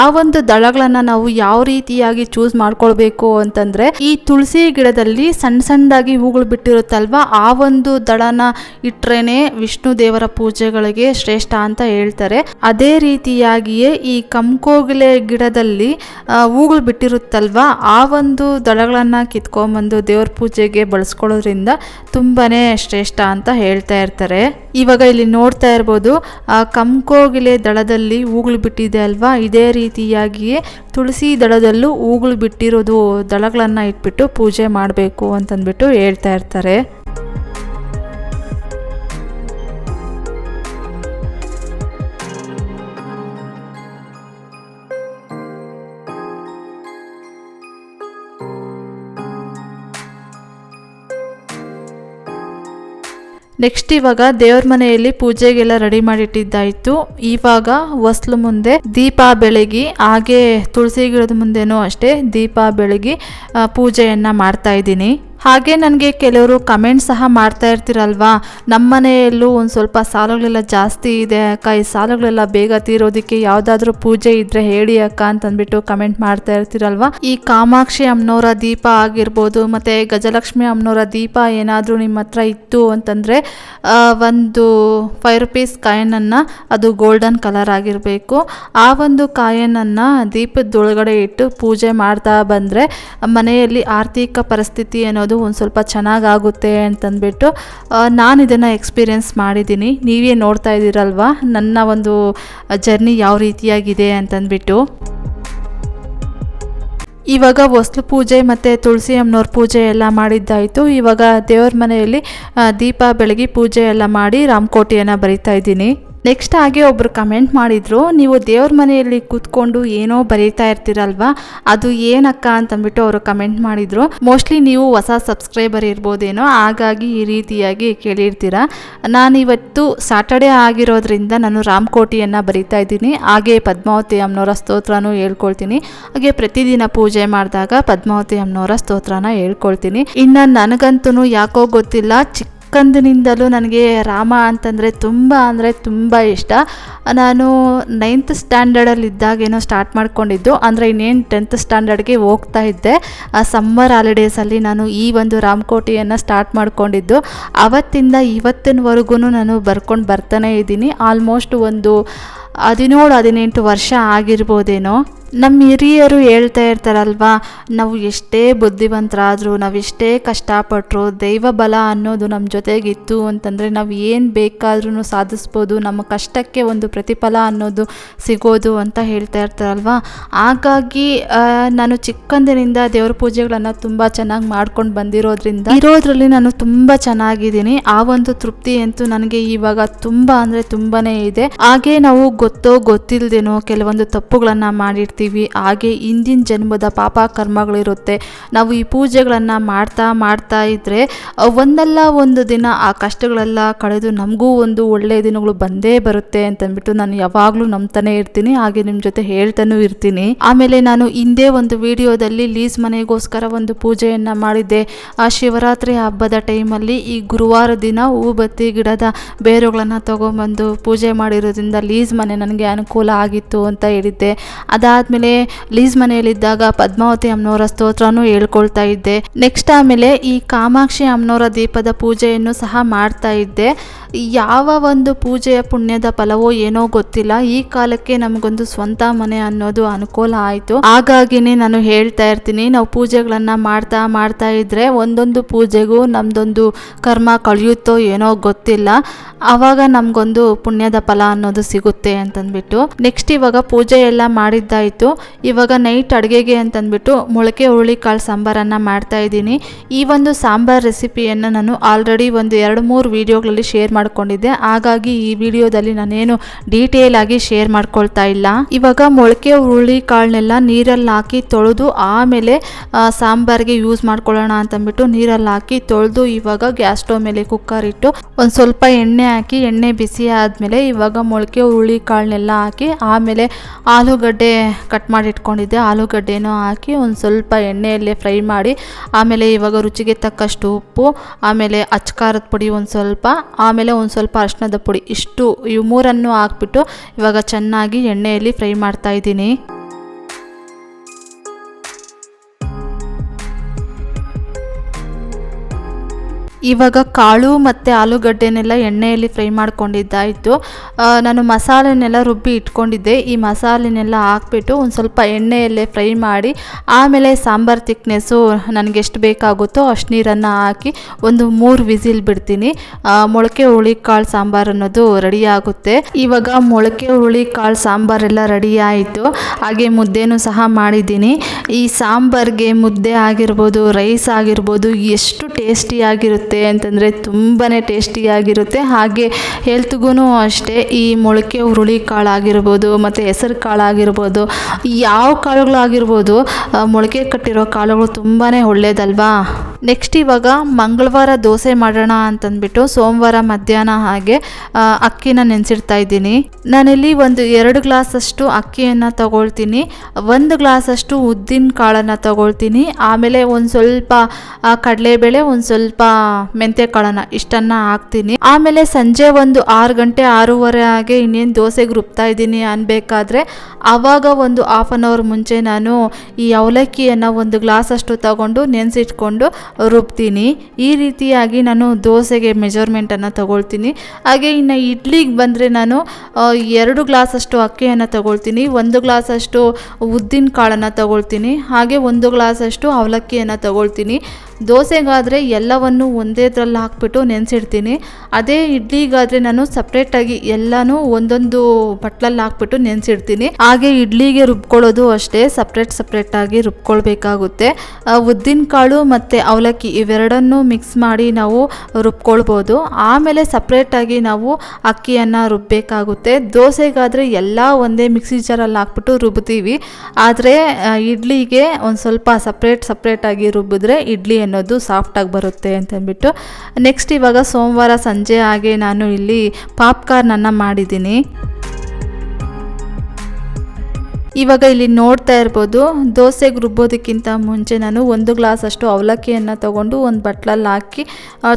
ಆ ಒಂದು ದಳಗಳನ್ನು ನಾವು ಯಾವ ರೀತಿಯಾಗಿ ಚೂಸ್ ಮಾಡ್ಕೊಳ್ಬೇಕು ಅಂತಂದರೆ, ಈ ತುಳಸಿ ಗಿಡದಲ್ಲಿ ಸಣ್ಣ ಸಣ್ಣದಾಗಿ ಹೂಗಳು ಬಿಟ್ಟಿರುತ್ತಲ್ವಾ, ಆ ಒಂದು ದಳನ ಇಟ್ರೇನೆ ವಿಷ್ಣು ದೇವರ ಪೂಜೆಗಳಿಗೆ ಶ್ರೇಷ್ಠ ಅಂತ ಹೇಳ್ತಾರೆ. ಅದೇ ರೀತಿಯಾಗಿಯೇ ಈ ಕಂಕೋಗಿಲೆ ಗಿಡದಲ್ಲಿ ಹೂಗಳು ಬಿಟ್ಟಿರುತ್ತಲ್ವಾ, ಆ ಒಂದು ದಳಗಳನ್ನು ಕಿತ್ಕೊಂಬಂದು ದೇವ್ರ ಪೂಜೆಗೆ ಬಳಸ್ಕೊಳ್ಳೋದ್ರಿಂದ ತುಂಬಾನೇ ಶ್ರೇಷ್ಠ ಅಂತ ಹೇಳ್ತಾ ಇರ್ತಾರೆ. ಇವಾಗ ಇಲ್ಲಿ ನೋಡ್ತಾ ಇರ್ಬೋದು, ಆ ಕಂಕೋಗಿಲೆ ದಳದಲ್ಲಿ ಹೂಗಳು ಬಿಟ್ಟಿದೆ ಅಲ್ವಾ, ಇದೇ ರೀತಿಯಾಗಿಯೇ ತುಳಸಿ ದಳದಲ್ಲೂ ಹೂಗಳು ಬಿಟ್ಟಿರೋದು ದಳಗಳನ್ನು ಇಟ್ಬಿಟ್ಟು ಪೂಜೆ ಮಾಡಬೇಕು ಅಂತಂದ್ಬಿಟ್ಟು ಹೇಳ್ತಾ ಇರ್ತಾರೆ. ನೆಕ್ಸ್ಟ್ ಇವಾಗ ದೇವ್ರ ಮನೆಯಲ್ಲಿ ಪೂಜೆಗೆಲ್ಲ ರೆಡಿ ಮಾಡಿಟ್ಟಿದ್ದಾಯ್ತು. ಇವಾಗ ಹೊಸ್ಲು ಮುಂದೆ ದೀಪ ಬೆಳಗಿ, ಹಾಗೆ ತುಳಸಿ ಗಿಡದ ಮುಂದೆನೂ ಅಷ್ಟೇ ದೀಪ ಬೆಳಗಿ ಪೂಜೆಯನ್ನು ಮಾಡ್ತಾ ಇದ್ದೀನಿ. ಹಾಗೆ ನನಗೆ ಕೆಲವರು ಕಮೆಂಟ್ ಸಹ ಮಾಡ್ತಾ ಇರ್ತೀರಲ್ವಾ? ನಮ್ಮ ಮನೆಯಲ್ಲೂ ಒಂದು ಸ್ವಲ್ಪ ಸಾಲಗಳೆಲ್ಲ ಜಾಸ್ತಿ ಇದೆ ಅಕ್ಕ, ಈ ಸಾಲಗಳೆಲ್ಲ ಬೇಗ ತೀರೋದಕ್ಕೆ ಯಾವುದಾದ್ರೂ ಪೂಜೆ ಇದ್ರೆ ಹೇಳಿ ಅಕ್ಕ ಅಂತಂದ್ಬಿಟ್ಟು ಕಮೆಂಟ್ ಮಾಡ್ತಾ ಇರ್ತೀರಲ್ವಾ? ಈ ಕಾಮಾಕ್ಷಿ ಅಮ್ಮನವರ ದೀಪ ಆಗಿರ್ಬೋದು, ಮತ್ತು ಗಜಲಕ್ಷ್ಮಿ ಅಮ್ಮನವರ ದೀಪ ಏನಾದರೂ ನಿಮ್ಮ ಹತ್ರ ಇತ್ತು ಅಂತಂದರೆ ಒಂದು ಫೈವ್ ರುಪೀಸ್ ಕಾಯನನ್ನು ಅದು ಗೋಲ್ಡನ್ ಕಲರ್ ಆಗಿರಬೇಕು. ಆ ಒಂದು ಕಾಯನನ್ನು ದೀಪದೊಳಗಡೆ ಇಟ್ಟು ಪೂಜೆ ಮಾಡ್ತಾ ಬಂದರೆ ಮನೆಯಲ್ಲಿ ಆರ್ಥಿಕ ಪರಿಸ್ಥಿತಿ ಅನ್ನೋದು ಒಂದು ಸ್ವಲ್ಪ ಚೆನ್ನಾಗಾಗುತ್ತೆ ಅಂತಂದ್ಬಿಟ್ಟು ನಾನು ಇದನ್ನು ಎಕ್ಸ್ಪೀರಿಯೆನ್ಸ್ ಮಾಡಿದ್ದೀನಿ. ನೀವೇ ನೋಡ್ತಾ ಇದ್ದೀರಲ್ವ? ನನ್ನ ಒಂದು ಜರ್ನಿ ಯಾವ ರೀತಿಯಾಗಿದೆ ಅಂತಂದ್ಬಿಟ್ಟು. ಇವಾಗ ಹೊಸ್ಲು ಪೂಜೆ ಮತ್ತು ತುಳಸಿ ಅಮ್ಮನವ್ರ ಪೂಜೆ ಎಲ್ಲ ಮಾಡಿದ್ದಾಯಿತು. ಇವಾಗ ದೇವ್ರ ಮನೆಯಲ್ಲಿ ದೀಪ, ಬೆಳಗಿ ಪೂಜೆ ಎಲ್ಲ ಮಾಡಿ ರಾಮಕೋಟಿಯನ್ನು ಬರಿತಾ ಇದ್ದೀನಿ. ನೆಕ್ಸ್ಟ್ ಹಾಗೆ ಒಬ್ಬರು ಕಮೆಂಟ್ ಮಾಡಿದರು, ನೀವು ದೇವ್ರ ಮನೆಯಲ್ಲಿ ಕೂತ್ಕೊಂಡು ಏನೋ ಬರೀತಾ ಇರ್ತೀರಲ್ವಾ? ಅದು ಏನಕ್ಕ? ಅಂತಂದ್ಬಿಟ್ಟು ಅವರು ಕಮೆಂಟ್ ಮಾಡಿದರು. ಮೋಸ್ಟ್ಲಿ ನೀವು ಹೊಸ ಸಬ್ಸ್ಕ್ರೈಬರ್ ಇರ್ಬೋದೇನೋ, ಹಾಗಾಗಿ ಈ ರೀತಿಯಾಗಿ ಕೇಳಿರ್ತೀರ? ನಾನಿವತ್ತು ಸಾಟರ್ಡೆ ಆಗಿರೋದ್ರಿಂದ ನಾನು ರಾಮಕೋಟಿಯನ್ನು ಬರಿತಾ ಇದ್ದೀನಿ. ಹಾಗೆ ಪದ್ಮಾವತಿ ಅಮ್ಮನವರ ಸ್ತೋತ್ರನೂ ಹೇಳ್ಕೊಳ್ತೀನಿ. ಹಾಗೆ ಪ್ರತಿದಿನ ಪೂಜೆ ಮಾಡಿದಾಗ ಪದ್ಮಾವತಿ ಅಮ್ಮನವರ ಸ್ತೋತ್ರನ ಹೇಳ್ಕೊಳ್ತೀನಿ. ಇನ್ನು ನನಗಂತೂ ಯಾಕೋ ಗೊತ್ತಿಲ್ಲ, ಚಿಕ್ಕ ಚಿಕ್ಕಂದಿನಿಂದಲೂ ನನಗೆ ರಾಮ ಅಂತಂದರೆ ತುಂಬ ಅಂದರೆ ತುಂಬ ಇಷ್ಟ. ನಾನು ನೈನ್ತ್ ಸ್ಟ್ಯಾಂಡರ್ಡಲ್ಲಿ ಇದ್ದಾಗೇನೋ ಸ್ಟಾರ್ಟ್ ಮಾಡಿಕೊಂಡಿದ್ದು, ಅಂದರೆ ಇನ್ನೇನು ಟೆಂತ್ ಸ್ಟ್ಯಾಂಡರ್ಡ್ಗೆ ಹೋಗ್ತಾ ಇದ್ದೆ. ಆ ಸಮ್ಮರ್ ಹಾಲಿಡೇಸಲ್ಲಿ ನಾನು ಈ ಒಂದು ರಾಮಕೋಟಿಯನ್ನು ಸ್ಟಾರ್ಟ್ ಮಾಡಿಕೊಂಡಿದ್ದು. ಅವತ್ತಿಂದ ಇವತ್ತಿನವರೆಗೂ ನಾನು ಬರ್ಕೊಂಡು ಬರ್ತಾನೆ ಇದ್ದೀನಿ. ಆಲ್ಮೋಸ್ಟ್ ಒಂದು ಹದಿನೇಳು, ಹದಿನೆಂಟು ವರ್ಷ ಆಗಿರ್ಬೋದೇನೋ? ನಮ್ಮ ಹಿರಿಯರು ಹೇಳ್ತಾ ಇರ್ತಾರಲ್ವಾ, ನಾವು ಎಷ್ಟೇ ಬುದ್ಧಿವಂತರಾದರೂ, ನಾವು ಎಷ್ಟೇ ಕಷ್ಟಪಟ್ಟರು ದೈವ ಬಲ ಅನ್ನೋದು ನಮ್ಮ ಜೊತೆಗಿತ್ತು ಅಂತಂದರೆ ನಾವು ಏನು ಬೇಕಾದ್ರೂ ಸಾಧಿಸ್ಬೋದು, ನಮ್ಮ ಕಷ್ಟಕ್ಕೆ ಒಂದು ಪ್ರತಿಫಲ ಅನ್ನೋದು ಸಿಗೋದು ಅಂತ ಹೇಳ್ತಾ ಇರ್ತಾರಲ್ವಾ? ಹಾಗಾಗಿ ನಾನು ಚಿಕ್ಕಂದಿನಿಂದ ದೇವ್ರ ಪೂಜೆಗಳನ್ನು ತುಂಬ ಚೆನ್ನಾಗಿ ಮಾಡ್ಕೊಂಡು ಬಂದಿರೋದ್ರಿಂದ ಇರೋದ್ರಲ್ಲಿ ನಾನು ತುಂಬ ಚೆನ್ನಾಗಿದ್ದೀನಿ. ಆ ಒಂದು ತೃಪ್ತಿ ಅಂತೂ ನನಗೆ ಇವಾಗ ತುಂಬ ಅಂದರೆ ತುಂಬಾ ಇದೆ. ಹಾಗೆ ನಾವು ಗೊತ್ತೋ ಗೊತ್ತಿಲ್ಲದೇನೋ ಕೆಲವೊಂದು ತಪ್ಪುಗಳನ್ನು ಮಾಡಿರ್ತೀವಿ. ಹಾಗೆ ಹಿಂದಿನ ಜನ್ಮದ ಪಾಪ ಕರ್ಮಗಳಿರುತ್ತೆ. ನಾವು ಈ ಪೂಜೆಗಳನ್ನು ಮಾಡ್ತಾ ಮಾಡ್ತಾ ಇದ್ದರೆ ಒಂದಲ್ಲ ಒಂದು ದಿನ ಆ ಕಷ್ಟಗಳೆಲ್ಲ ಕಳೆದು ನಮಗೂ ಒಂದು ಒಳ್ಳೆಯ ದಿನಗಳು ಬಂದೇ ಬರುತ್ತೆ ಅಂತಂದ್ಬಿಟ್ಟು ನಾನು ಯಾವಾಗಲೂ ನಂಬ್ತಾನೆ ಇರ್ತೀನಿ. ಹಾಗೆ ನಿಮ್ಮ ಜೊತೆ ಹೇಳ್ತಾನೂ ಇರ್ತೀನಿ. ಆಮೇಲೆ ನಾನು ಹಿಂದೆ ಒಂದು ವಿಡಿಯೋದಲ್ಲಿ ಲೀಸ್ ಮನೆಗೋಸ್ಕರ ಒಂದು ಪೂಜೆಯನ್ನು ಮಾಡಿದ್ದೆ. ಆ ಶಿವರಾತ್ರಿ ಹಬ್ಬದ ಟೈಮಲ್ಲಿ ಈ ಗುರುವಾರ ದಿನ ಹೂಬತ್ತಿ ಗಿಡದ ಬೇರುಗಳನ್ನು ತಗೊಂಬಂದು ಪೂಜೆ ಮಾಡಿರೋದ್ರಿಂದ ಲೀಸ್ ಮನೆ ನನಗೆ ಅನುಕೂಲ ಆಗಿತ್ತು ಅಂತ ಹೇಳಿದ್ದೆ. ಅದಾದಮೇಲೆ ಲೀಸ್ ಮನೆಯಲ್ಲಿದ್ದಾಗ ಪದ್ಮಾವತಿ ಅಮ್ಮನವರ ಸ್ತೋತ್ರನೂ ಹೇಳ್ಕೊಳ್ತಾ ಇದ್ದೆ. ನೆಕ್ಸ್ಟ್ ಆಮೇಲೆ ಈ ಕಾಮಾಕ್ಷಿ ಅಮ್ಮನವರ ದೀಪದ ಪೂಜೆಯನ್ನು ಸಹ ಮಾಡ್ತಾ ಇದ್ದೆ. ಯಾವ ಒಂದು ಪೂಜೆಯ ಪುಣ್ಯದ ಫಲವೋ ಏನೋ ಗೊತ್ತಿಲ್ಲ. ಈ ಕಾಲಕ್ಕೆ ನಮಗೊಂದು ಸ್ವಂತ ಮನೆ ಅನ್ನೋದು ಅನುಕೂಲ ಆಯಿತು. ಹಾಗಾಗಿನೇ ನಾನು ಹೇಳ್ತಾ ಇರ್ತೀನಿ, ನಾವು ಪೂಜೆಗಳನ್ನು ಮಾಡ್ತಾ ಮಾಡ್ತಾ ಇದ್ರೆ ಒಂದೊಂದು ಪೂಜೆಗೂ ನಮ್ದೊಂದು ಕರ್ಮ ಕಳೆಯುತ್ತೋ ಏನೋ ಗೊತ್ತಿಲ್ಲ. ಆವಾಗ ನಮಗೊಂದು ಪುಣ್ಯದ ಫಲ ಅನ್ನೋದು ಸಿಗುತ್ತೆ ಅಂತಂದ್ಬಿಟ್ಟು ನೆಕ್ಸ್ಟ್ ಇವಾಗ ಪೂಜೆ ಎಲ್ಲ ಮಾಡಿದ್ದಾಯಿತು. ಇವಾಗ ನೈಟ್ ಅಡುಗೆಗೆ ಅಂತಂದ್ಬಿಟ್ಟು ಮೊಳಕೆ ಹುರುಳಿ ಕಾಳು ಸಾಂಬಾರನ್ನು ಮಾಡ್ತಾ ಇದ್ದೀನಿ. ಈ ಒಂದು ಸಾಂಬಾರ್ ರೆಸಿಪಿಯನ್ನು ನಾನು ಆಲ್ರೆಡಿ ಒಂದು ಎರಡು ಮೂರು ವಿಡಿಯೋಗಳಲ್ಲಿ ಶೇರ್ ಮಾಡ್ಕೊಂಡಿದ್ದೆ. ಹಾಗಾಗಿ ಈ ವಿಡಿಯೋದಲ್ಲಿ ನಾನೇನು ಡೀಟೇಲ್ ಆಗಿ ಶೇರ್ ಮಾಡ್ಕೊಳ್ತಾ ಇಲ್ಲ. ಇವಾಗ ಮೊಳಕೆ ಹುರುಳಿ ಕಾಳನ್ನೆಲ್ಲ ನೀರಲ್ಲಿ ಹಾಕಿ ತೊಳೆದು ಆಮೇಲೆ ಸಾಂಬಾರ್ಗೆ ಯೂಸ್ ಮಾಡ್ಕೊಳ್ಳೋಣ ಅಂತಂದ್ಬಿಟ್ಟು ನೀರಲ್ಲಿ ಹಾಕಿ ತೊಳೆದು ಇವಾಗ ಗ್ಯಾಸ್ ಸ್ಟವ್ ಮೇಲೆ ಕುಕ್ಕರ್ ಇಟ್ಟು ಒಂದು ಸ್ವಲ್ಪ ಎಣ್ಣೆ ಹಾಕಿ, ಎಣ್ಣೆ ಬಿಸಿ ಆದಮೇಲೆ ಇವಾಗ ಮೊಳಕೆ ಹುರುಳಿ ಕಾಳನ್ನೆಲ್ಲ ಹಾಕಿ, ಆಮೇಲೆ ಆಲೂಗಡ್ಡೆ ಕಟ್ ಮಾಡಿ ಇಟ್ಕೊಂಡಿದ್ದೆ. ಆಲೂಗಡ್ಡೆನೂ ಹಾಕಿ ಒಂದು ಸ್ವಲ್ಪ ಎಣ್ಣೆಯಲ್ಲೇ ಫ್ರೈ ಮಾಡಿ, ಆಮೇಲೆ ಇವಾಗ ರುಚಿಗೆ ತಕ್ಕಷ್ಟು ಉಪ್ಪು, ಆಮೇಲೆ ಅಚ್ಕಾರದ ಪುಡಿ ಒಂದು ಸ್ವಲ್ಪ, ಆಮೇಲೆ ಒಂದು ಸ್ವಲ್ಪ ಅರಿಶಿನದ ಪುಡಿ. ಇಷ್ಟು ಇವು ಮೂರನ್ನು ಹಾಕ್ಬಿಟ್ಟು ಇವಾಗ ಚೆನ್ನಾಗಿ ಎಣ್ಣೆಯಲ್ಲಿ ಫ್ರೈ ಮಾಡ್ತಾ ಇವಾಗ ಕಾಳು ಮತ್ತು ಆಲೂಗಡ್ಡೆನೆಲ್ಲ ಎಣ್ಣೆಯಲ್ಲಿ ಫ್ರೈ ಮಾಡ್ಕೊಂಡಿದ್ದಾಯಿತು. ನಾನು ಮಸಾಲೆನೆಲ್ಲ ರುಬ್ಬಿ ಇಟ್ಕೊಂಡಿದ್ದೆ. ಈ ಮಸಾಲೆನೆಲ್ಲ ಹಾಕ್ಬಿಟ್ಟು ಒಂದು ಸ್ವಲ್ಪ ಎಣ್ಣೆಯಲ್ಲೇ ಫ್ರೈ ಮಾಡಿ, ಆಮೇಲೆ ಸಾಂಬಾರ್ ತಿಕ್ನೆಸ್ಸು ನನಗೆ ಎಷ್ಟು ಬೇಕಾಗುತ್ತೋ ಅಷ್ಟು ನೀರನ್ನು ಹಾಕಿ ಒಂದು ಮೂರು ವಿಸಿಲ್ ಬಿಡ್ತೀನಿ. ಮೊಳಕೆ ಹುಳಿ ಕಾಳು ಸಾಂಬಾರು ಅನ್ನೋದು ರೆಡಿ ಆಗುತ್ತೆ. ಇವಾಗ ಮೊಳಕೆ ಹುಳಿ ಕಾಳು ಸಾಂಬಾರೆಲ್ಲ ರೆಡಿ ಆಯಿತು. ಹಾಗೆ ಮುದ್ದೆನೂ ಸಹ ಮಾಡಿದ್ದೀನಿ. ಈ ಸಾಂಬಾರ್ಗೆ ಮುದ್ದೆ ಆಗಿರ್ಬೋದು, ರೈಸ್ ಆಗಿರ್ಬೋದು, ಎಷ್ಟು ಟೇಸ್ಟಿಯಾಗಿರುತ್ತೆ ಅಂತಂದರೆ ತುಂಬಾ ಟೇಸ್ಟಿಯಾಗಿರುತ್ತೆ ಹಾಗೆ ಹೆಲ್ತ್ಗೂ ಅಷ್ಟೇ, ಈ ಮೊಳಕೆ ಹುರುಳಿ ಕಾಳು ಆಗಿರ್ಬೋದು, ಮತ್ತು ಹೆಸರು ಕಾಳು ಆಗಿರ್ಬೋದು, ಯಾವ ಕಾಳುಗಳಾಗಿರ್ಬೋದು ಮೊಳಕೆ ಕಟ್ಟಿರೋ ಕಾಳುಗಳು ತುಂಬಾ ಒಳ್ಳೇದಲ್ವಾ? ನೆಕ್ಸ್ಟ್ ಇವಾಗ ಮಂಗಳವಾರ ದೋಸೆ ಮಾಡೋಣ ಅಂತಂದ್ಬಿಟ್ಟು ಸೋಮವಾರ ಮಧ್ಯಾಹ್ನ ಹಾಗೆ ಅಕ್ಕಿನ ನೆನೆಸಿಡ್ತಾ ಇದ್ದೀನಿ. ನಾನಿಲ್ಲಿ ಒಂದು ಎರಡು ಗ್ಲಾಸಷ್ಟು ಅಕ್ಕಿಯನ್ನು ತಗೊಳ್ತೀನಿ. ಒಂದು ಗ್ಲಾಸಷ್ಟು ಉದ್ದಿನ ಕಾಳನ್ನು ತಗೊಳ್ತೀನಿ. ಆಮೇಲೆ ಒಂದು ಸ್ವಲ್ಪ ಕಡಲೆಬೇಳೆ, ಒಂದು ಸ್ವಲ್ಪ ಮೆಂತ್ಯ ಕಾಳನ್ನು ಇಷ್ಟನ್ನು ಹಾಕ್ತೀನಿ. ಆಮೇಲೆ ಸಂಜೆ ಒಂದು ಆರು ಗಂಟೆ ಆರೂವರೆ ಹಾಗೆ ಇನ್ನೇನು ದೋಸೆಗೆ ರುಬ್ತಾ ಇದ್ದೀನಿ ಅನ್ಬೇಕಾದ್ರೆ ಆವಾಗ ಒಂದು ಹಾಫ್ ಆನ್ ಅವರ್ ಮುಂಚೆ ನಾನು ಈ ಅವಲಕ್ಕಿಯನ್ನು ಒಂದು ಗ್ಲಾಸಷ್ಟು ತಗೊಂಡು ನೆನೆಸಿಟ್ಕೊಂಡು ರುಬ್ತೀನಿ. ಈ ರೀತಿಯಾಗಿ ನಾನು ದೋಸೆಗೆ ಮೆಜರ್ಮೆಂಟನ್ನು ತಗೊಳ್ತೀನಿ. ಹಾಗೆ ಇನ್ನು ಇಡ್ಲಿಗೆ ಬಂದರೆ ನಾನು ಎರಡು ಗ್ಲಾಸಷ್ಟು ಅಕ್ಕಿಯನ್ನು ತಗೊಳ್ತೀನಿ. ಒಂದು ಗ್ಲಾಸಷ್ಟು ಉದ್ದಿನ ಕಾಳನ್ನು ತಗೊಳ್ತೀನಿ. ಹಾಗೆ ಒಂದು ಗ್ಲಾಸಷ್ಟು ಅವಲಕ್ಕಿಯನ್ನು ತಗೊಳ್ತೀನಿ. ದೋಸೆಗಾದರೆ ಎಲ್ಲವನ್ನು ಒಂದೇದ್ರಲ್ಲಿ ಹಾಕ್ಬಿಟ್ಟು ನೆನೆಸಿಡ್ತೀನಿ. ಅದೇ ಇಡ್ಲಿಗಾದರೆ ನಾನು ಸಪ್ರೇಟಾಗಿ ಎಲ್ಲನೂ ಒಂದೊಂದು ಬಟ್ಲಲ್ಲಿ ಹಾಕ್ಬಿಟ್ಟು ನೆನೆಸಿಡ್ತೀನಿ. ಹಾಗೆ ಇಡ್ಲಿಗೆ ರುಬ್ಕೊಳ್ಳೋದು ಅಷ್ಟೇ, ಸಪ್ರೇಟ್ ಸಪ್ರೇಟಾಗಿ ರುಬ್ಕೊಳ್ಬೇಕಾಗುತ್ತೆ. ಉದ್ದಿನಕಾಳು ಉದ್ದಿನ ಕಾಳು ಮತ್ತು ಅವಲಕ್ಕಿ ಇವೆರಡನ್ನೂ ಮಿಕ್ಸ್ ಮಾಡಿ ನಾವು ರುಬ್ಕೊಳ್ಬೋದು. ಆಮೇಲೆ ಸಪ್ರೇಟಾಗಿ ನಾವು ಅಕ್ಕಿಯನ್ನು ರುಬ್ಬಬೇಕಾಗುತ್ತೆ ದೋಸೆಗಾದರೆ ಎಲ್ಲ ಒಂದೇ ಮಿಕ್ಸಿ ಜಾರಲ್ಲಿ ಹಾಕ್ಬಿಟ್ಟು ರುಬ್ತೀವಿ. ಆದರೆ ಇಡ್ಲಿಗೆ ಒಂದು ಸ್ವಲ್ಪ ಸಪ್ರೇಟ್ ಸಪ್ರೇಟಾಗಿ ರುಬ್ಬಿದ್ರೆ ಇಡ್ಲಿ ಅನ್ನೋದು ಸಾಫ್ಟಾಗಿ ಬರುತ್ತೆ ಅಂತಂದ್ಬಿಟ್ಟು. ನೆಕ್ಸ್ಟ್ ಇವಾಗ ಸೋಮವಾರ ಸಂಜೆ ಹಾಗೆ ನಾನು ಇಲ್ಲಿ ಪಾಪ್ಕಾರ್ನನ್ನು ಮಾಡಿದ್ದೀನಿ. ಇವಾಗ ಇಲ್ಲಿ ನೋಡ್ತಾ ಇರ್ಬೋದು ದೋಸೆಗೆ ರುಬ್ಬೋದಕ್ಕಿಂತ ಮುಂಚೆ ನಾನು ಒಂದು ಗ್ಲಾಸ್ ಅಷ್ಟು ಅವಲಕ್ಕಿಯನ್ನು ತಗೊಂಡು ಒಂದು ಬಟ್ಲಲ್ಲಿ ಹಾಕಿ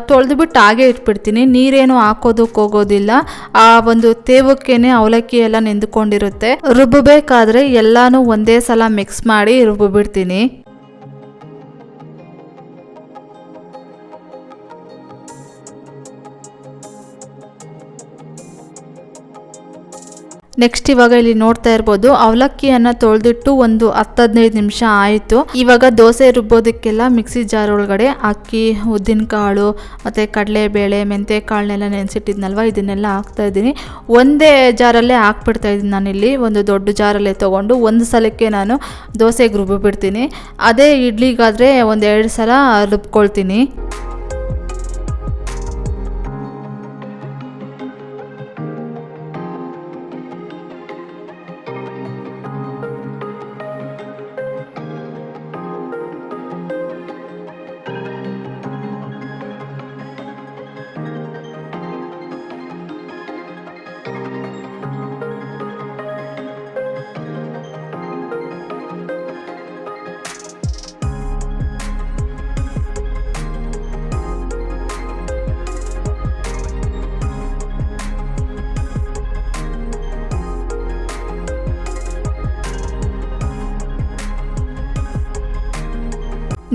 ತೊಳೆದುಬಿಟ್ಟು ಹಾಗೆ ಇಟ್ಬಿಡ್ತೀನಿ. ನೀರೇನು ಹಾಕೋದಕ್ಕೆ ಹೋಗೋದಿಲ್ಲ. ಆ ಒಂದು ತೇವಕ್ಕೇನೆ ಅವಲಕ್ಕಿ ಎಲ್ಲ ನೆಂದುಕೊಂಡಿರುತ್ತೆ. ರುಬ್ಬಬೇಕಾದ್ರೆ ಎಲ್ಲಾನು ಒಂದೇ ಸಲ ಮಿಕ್ಸ್ ಮಾಡಿ ರುಬ್ಬಿಬಿಡ್ತೀನಿ. ನೆಕ್ಸ್ಟ್ ಇವಾಗ ಇಲ್ಲಿ ನೋಡ್ತಾ ಇರ್ಬೋದು, ಅವಲಕ್ಕಿಯನ್ನ ತೊಳೆದಿಟ್ಟು ಒಂದು ಹತ್ತು ಹದಿನೈದು ನಿಮಿಷ ಆಯಿತು. ಇವಾಗ ದೋಸೆ ರುಬ್ಬೋದಕ್ಕೆಲ್ಲ ಮಿಕ್ಸಿ ಜಾರ್ ಒಳಗಡೆ ಅಕ್ಕಿ ಉದ್ದಿನ ಕಾಳು ಮತ್ತು ಕಡಲೆಬೇಳೆ ಮೆಂತ್ಯ ಕಾಳನ್ನೆಲ್ಲ ನೆನೆಸಿಟ್ಟಿದ್ನಲ್ವ? ಇದನ್ನೆಲ್ಲ ಹಾಕ್ತಾ ಇದ್ದೀನಿ. ಒಂದೇ ಜಾರಲ್ಲೇ ಹಾಕ್ಬಿಡ್ತಾ ಇದ್ದೀನಿ ನಾನಿಲ್ಲಿ. ಒಂದು ದೊಡ್ಡ ಜಾರಲ್ಲೇ ತೊಗೊಂಡು ಒಂದು ಸಲಕ್ಕೆ ನಾನು ದೋಸೆಗೆ ರುಬ್ಬಿಬಿಡ್ತೀನಿ. ಅದೇ ಇಡ್ಲಿಗಾದರೆ ಒಂದು ಎರಡು ಸಲ ರುಬ್ಕೊಳ್ತೀನಿ.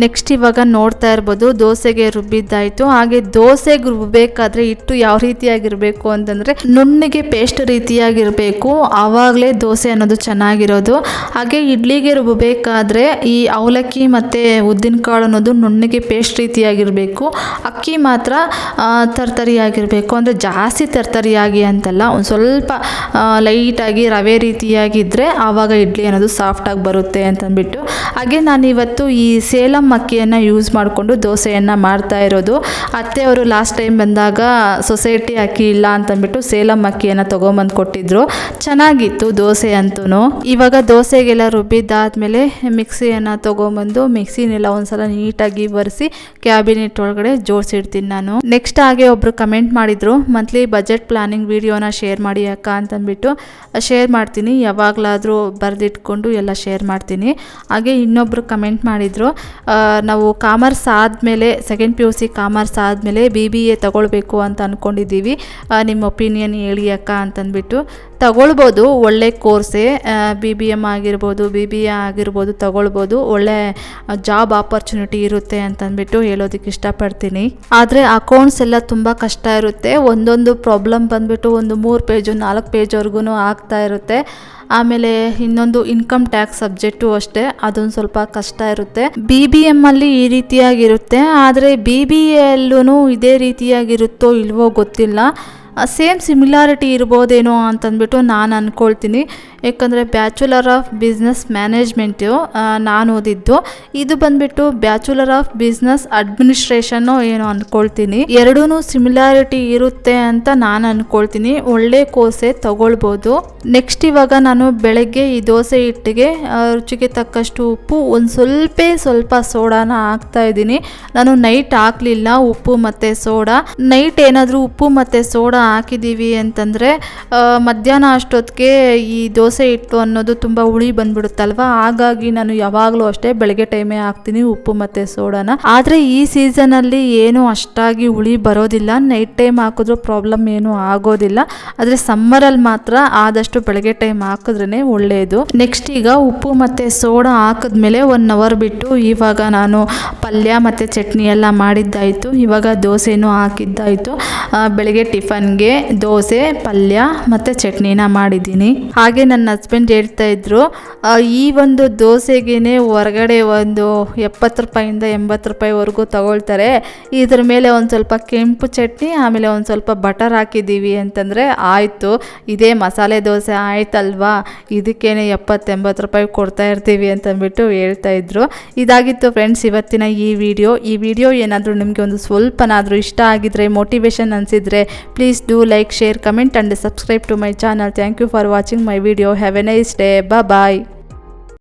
ನೆಕ್ಸ್ಟ್ ಇವಾಗ ನೋಡ್ತಾ ಇರ್ಬೋದು, ದೋಸೆಗೆ ರುಬ್ಬಿದ್ದಾಯಿತು. ಹಾಗೆ ದೋಸೆಗೆ ರುಬ್ಬಬೇಕಾದ್ರೆ ಹಿಟ್ಟು ಯಾವ ರೀತಿಯಾಗಿರಬೇಕು ಅಂತಂದರೆ ನುಣ್ಣಗೆ ಪೇಸ್ಟ್ ರೀತಿಯಾಗಿರಬೇಕು. ಆವಾಗಲೇ ದೋಸೆ ಅನ್ನೋದು ಚೆನ್ನಾಗಿರೋದು. ಹಾಗೆ ಇಡ್ಲಿಗೆ ರುಬ್ಬಬೇಕಾದ್ರೆ ಈ ಅವಲಕ್ಕಿ ಮತ್ತು ಉದ್ದಿನ ಕಾಳು ಅನ್ನೋದು ನುಣ್ಣಗೆ ಪೇಸ್ಟ್ ರೀತಿಯಾಗಿರಬೇಕು. ಅಕ್ಕಿ ಮಾತ್ರ ತರ್ತರಿ ತರ್ತರಿಯಾಗಿರಬೇಕು. ಅಂದರೆ ಜಾಸ್ತಿ ತರ್ತರಿಯಾಗಿ ಅಂತಲ್ಲ, ಒಂದು ಸ್ವಲ್ಪ ಲೈಟಾಗಿ ರವೆ ರೀತಿಯಾಗಿದ್ದರೆ ಆವಾಗ ಇಡ್ಲಿ ಅನ್ನೋದು ಸಾಫ್ಟಾಗಿ ಬರುತ್ತೆ ಅಂತಂದ್ಬಿಟ್ಟು. ಹಾಗೆ ನಾನು ಇವತ್ತು ಈ ಸೇಲಂ ಅಕ್ಕಿಯನ್ನು ಯೂಸ್ ಮಾಡಿಕೊಂಡು ದೋಸೆಯನ್ನು ಮಾಡ್ತಾ ಇರೋದು. ಅತ್ತೆಯವರು ಲಾಸ್ಟ್ ಟೈಮ್ ಬಂದಾಗ ಸೊಸೈಟಿ ಅಕ್ಕಿ ಇಲ್ಲ ಅಂತಂದ್ಬಿಟ್ಟು ಸೇಲಂ ಅಕ್ಕಿಯನ್ನು ತೊಗೊಂಬಂದು ಕೊಟ್ಟಿದ್ರು. ಚೆನ್ನಾಗಿತ್ತು ದೋಸೆ ಅಂತೂ ಇವಾಗ ದೋಸೆಗೆಲ್ಲ ರುಬ್ಬಿದ್ದಾದ್ಮೇಲೆ ಮಿಕ್ಸಿಯನ್ನು ತೊಗೊಂಬಂದು ಮಿಕ್ಸಿನೆಲ್ಲ ಒಂದ್ಸಲ ನೀಟಾಗಿ ಬರೆಸಿ ಕ್ಯಾಬಿನೆಟ್ ಒಳಗಡೆ ಜೋಡಿಸಿಡ್ತೀನಿ ನಾನು. ನೆಕ್ಸ್ಟ್ ಹಾಗೆ ಒಬ್ಬರು ಕಮೆಂಟ್ ಮಾಡಿದರು ಮಂತ್ಲಿ ಬಜೆಟ್ ಪ್ಲಾನಿಂಗ್ ವಿಡಿಯೋನ ಶೇರ್ ಮಾಡಿ ಅಕ್ಕ ಅಂತಂದ್ಬಿಟ್ಟು. ಶೇರ್ ಮಾಡ್ತೀನಿ, ಯಾವಾಗಲಾದರೂ ಬರೆದಿಟ್ಕೊಂಡು ಎಲ್ಲ ಶೇರ್ ಮಾಡ್ತೀನಿ. ಹಾಗೆ ಇನ್ನೊಬ್ರು ಕಮೆಂಟ್ ಮಾಡಿದರು ನಾವು ಕಾಮರ್ಸ್ ಆದಮೇಲೆ second P U C commerce ಆದಮೇಲೆ ಬಿ ಬಿ ಎ ತಗೊಳ್ಬೇಕು ಅಂತ ಅಂದ್ಕೊಂಡಿದ್ದೀವಿ ನಿಮ್ಮ ಒಪಿನಿಯನ್ ಹೇಳಿ ಅಕ್ಕ ಅಂತಂದ್ಬಿಟ್ಟು. ತಗೊಳ್ಬೋದು, ಒಳ್ಳೆ ಕೋರ್ಸೇ ಬಿ ಬಿ ಎಂ ಆಗಿರ್ಬೋದು ಬಿ ಬಿ ಎ ಆಗಿರ್ಬೋದು, ತಗೊಳ್ಬೋದು. ಒಳ್ಳೆ ಜಾಬ್ ಆಪರ್ಚುನಿಟಿ ಇರುತ್ತೆ ಅಂತಂದ್ಬಿಟ್ಟು ಹೇಳೋದಕ್ಕೆ ಇಷ್ಟಪಡ್ತೀನಿ. ಆದರೆ ಅಕೌಂಟ್ಸ್ ಎಲ್ಲ ತುಂಬ ಕಷ್ಟ ಇರುತ್ತೆ. ಒಂದೊಂದು ಪ್ರಾಬ್ಲಮ್ ಬಂದ್ಬಿಟ್ಟು ಒಂದು ಮೂರು ಪೇಜು ನಾಲ್ಕು ಪೇಜ್ವರೆಗೂ ಆಗ್ತಾ ಇರುತ್ತೆ. ಆಮೇಲೆ ಇನ್ನೊಂದು ಇನ್ಕಮ್ ಟ್ಯಾಕ್ಸ್ ಸಬ್ಜೆಕ್ಟು ಅಷ್ಟೇ, ಅದೊಂದು ಸ್ವಲ್ಪ ಕಷ್ಟ ಇರುತ್ತೆ. ಬಿ ಬಿ ಎಮ್ಮಲ್ಲಿ ಈ ರೀತಿಯಾಗಿರುತ್ತೆ, ಆದರೆ ಬಿ ಬಿ ಎಲ್ಲೂ ಇದೇ ರೀತಿಯಾಗಿರುತ್ತೋ ಇಲ್ವೋ ಗೊತ್ತಿಲ್ಲ. ಸೇಮ್ ಸಿಮಿಲಾರಿಟಿ ಇರ್ಬೋದೇನೋ ಅಂತಂದ್ಬಿಟ್ಟು ನಾನು ಅಂದ್ಕೊಳ್ತೀನಿ ಯಾಕಂದರೆ ಬ್ಯಾಚುಲರ್ ಆಫ್ ಬಿಸ್ನೆಸ್ ಮ್ಯಾನೇಜ್ಮೆಂಟು ನಾನು ಓದಿದ್ದು. ಇದು ಬಂದ್ಬಿಟ್ಟು ಬ್ಯಾಚುಲರ್ ಆಫ್ ಬಿಸ್ನೆಸ್ ಅಡ್ಮಿನಿಸ್ಟ್ರೇಷನ್ನು ಏನೋ ಅಂದ್ಕೊಳ್ತೀನಿ ಎರಡೂ ಸಿಮಿಲಾರಿಟಿ ಇರುತ್ತೆ ಅಂತ ನಾನು ಅಂದ್ಕೊಳ್ತೀನಿ ಒಳ್ಳೆ ಕೋಸೆ ತಗೊಳ್ಬೋದು. ನೆಕ್ಸ್ಟ್ ಇವಾಗ ನಾನು ಬೆಳಗ್ಗೆ ಈ ದೋಸೆ ಹಿಟ್ಟಿಗೆ ರುಚಿಗೆ ತಕ್ಕಷ್ಟು ಉಪ್ಪು, ಒಂದು ಸ್ವಲ್ಪ ಸ್ವಲ್ಪ ಸೋಡಾನ ಹಾಕ್ತಾ ಇದ್ದೀನಿ. ನಾನು ನೈಟ್ ಹಾಕಲಿಲ್ಲ ಉಪ್ಪು ಮತ್ತು ಸೋಡಾ. ನೈಟ್ ಏನಾದರೂ ಉಪ್ಪು ಮತ್ತು ಸೋಡಾ ಹಾಕಿದ್ದೀವಿ ಅಂತಂದರೆ ಮಧ್ಯಾಹ್ನ ಅಷ್ಟೊತ್ತಿಗೆ ಈ ದೋಸೆ ಹಿಟ್ಟು ಅನ್ನೋದು ತುಂಬ ಹುಳಿ ಬಂದ್ಬಿಡುತ್ತಲ್ವ? ಹಾಗಾಗಿ ನಾನು ಯಾವಾಗಲೂ ಅಷ್ಟೇ ಬೆಳಗ್ಗೆ ಟೈಮೇ ಹಾಕ್ತೀನಿ, ಉಪ್ಪು ಮತ್ತು ಸೋಡಾನ. ಆದರೆ ಈ ಸೀಸನಲ್ಲಿ ಏನು ಅಷ್ಟಾಗಿ ಹುಳಿ ಬರೋದಿಲ್ಲ. ನೈಟ್ ಟೈಮ್ ಹಾಕಿದ್ರೂ ಪ್ರಾಬ್ಲಮ್ ಏನೂ ಆಗೋದಿಲ್ಲ. ಆದರೆ ಸಮ್ಮರಲ್ಲಿ ಮಾತ್ರ ಆದಷ್ಟು ಬೆಳಗ್ಗೆ ಟೈಮ್ ಹಾಕಿದ್ರೇ ಒಳ್ಳೆಯದು ನೆಕ್ಸ್ಟ್ ಈಗ ಉಪ್ಪು ಮತ್ತು ಸೋಡಾ ಹಾಕಿದ್ಮೇಲೆ ಒನ್ ಅವರ್ ಬಿಟ್ಟು ಇವಾಗ ನಾನು ಪಲ್ಯ ಮತ್ತು ಚಟ್ನಿ ಎಲ್ಲ ಮಾಡಿದ್ದಾಯಿತು. ಇವಾಗ ದೋಸೆನೂ ಹಾಕಿದ್ದಾಯಿತು. ಬೆಳಗ್ಗೆ ಬೆಳಗ್ಗೆ ಟಿಫನ್ಗೆ ದೋಸೆ, ಪಲ್ಯ ಮತ್ತು ಚಟ್ನಿನ ಮಾಡಿದ್ದೀನಿ. ಹಾಗೆ ನನ್ನ ಹಸ್ಬೆಂಡ್ ಹೇಳ್ತಾ ಇದ್ರು ಈ ಒಂದು ದೋಸೆಗೇನೆ ಹೊರಗಡೆ ಒಂದು ಎಪ್ಪತ್ತು ರೂಪಾಯಿಂದ ಎಂಬತ್ತು ರೂಪಾಯಿವರೆಗೂ ತಗೊಳ್ತಾರೆ. ಇದ್ರ ಮೇಲೆ ಒಂದು ಸ್ವಲ್ಪ ಕೆಂಪು ಚಟ್ನಿ, ಆಮೇಲೆ ಒಂದು ಸ್ವಲ್ಪ ಬಟರ್ ಹಾಕಿದ್ದೀವಿ ಅಂತಂದರೆ ಆಯಿತು. ಇದೇ ಮಸಾಲೆ ದೋಸೆ ಆಯ್ತಲ್ವಾ? ಇದಕ್ಕೇನೆ ಎಪ್ಪತ್ತೆಂಬತ್ತು ರೂಪಾಯಿ ಕೊಡ್ತಾ ಇರ್ತೀವಿ ಅಂತಂದ್ಬಿಟ್ಟು ಹೇಳ್ತಾ ಇದ್ರು. ಇದಾಗಿತ್ತು ಫ್ರೆಂಡ್ಸ್ ಇವತ್ತಿನ ಈ ವಿಡಿಯೋ ಈ ವಿಡಿಯೋ ಏನಾದರೂ ನಿಮಗೆ ಒಂದು ಸ್ವಲ್ಪನಾದರೂ ಇಷ್ಟ ಆಗಿದ್ರೆ motivation ಅನಿಸಿದರೆ please Please do like, share, comment and subscribe to my channel. Thank you for watching my video. Have a nice day. Bye-bye.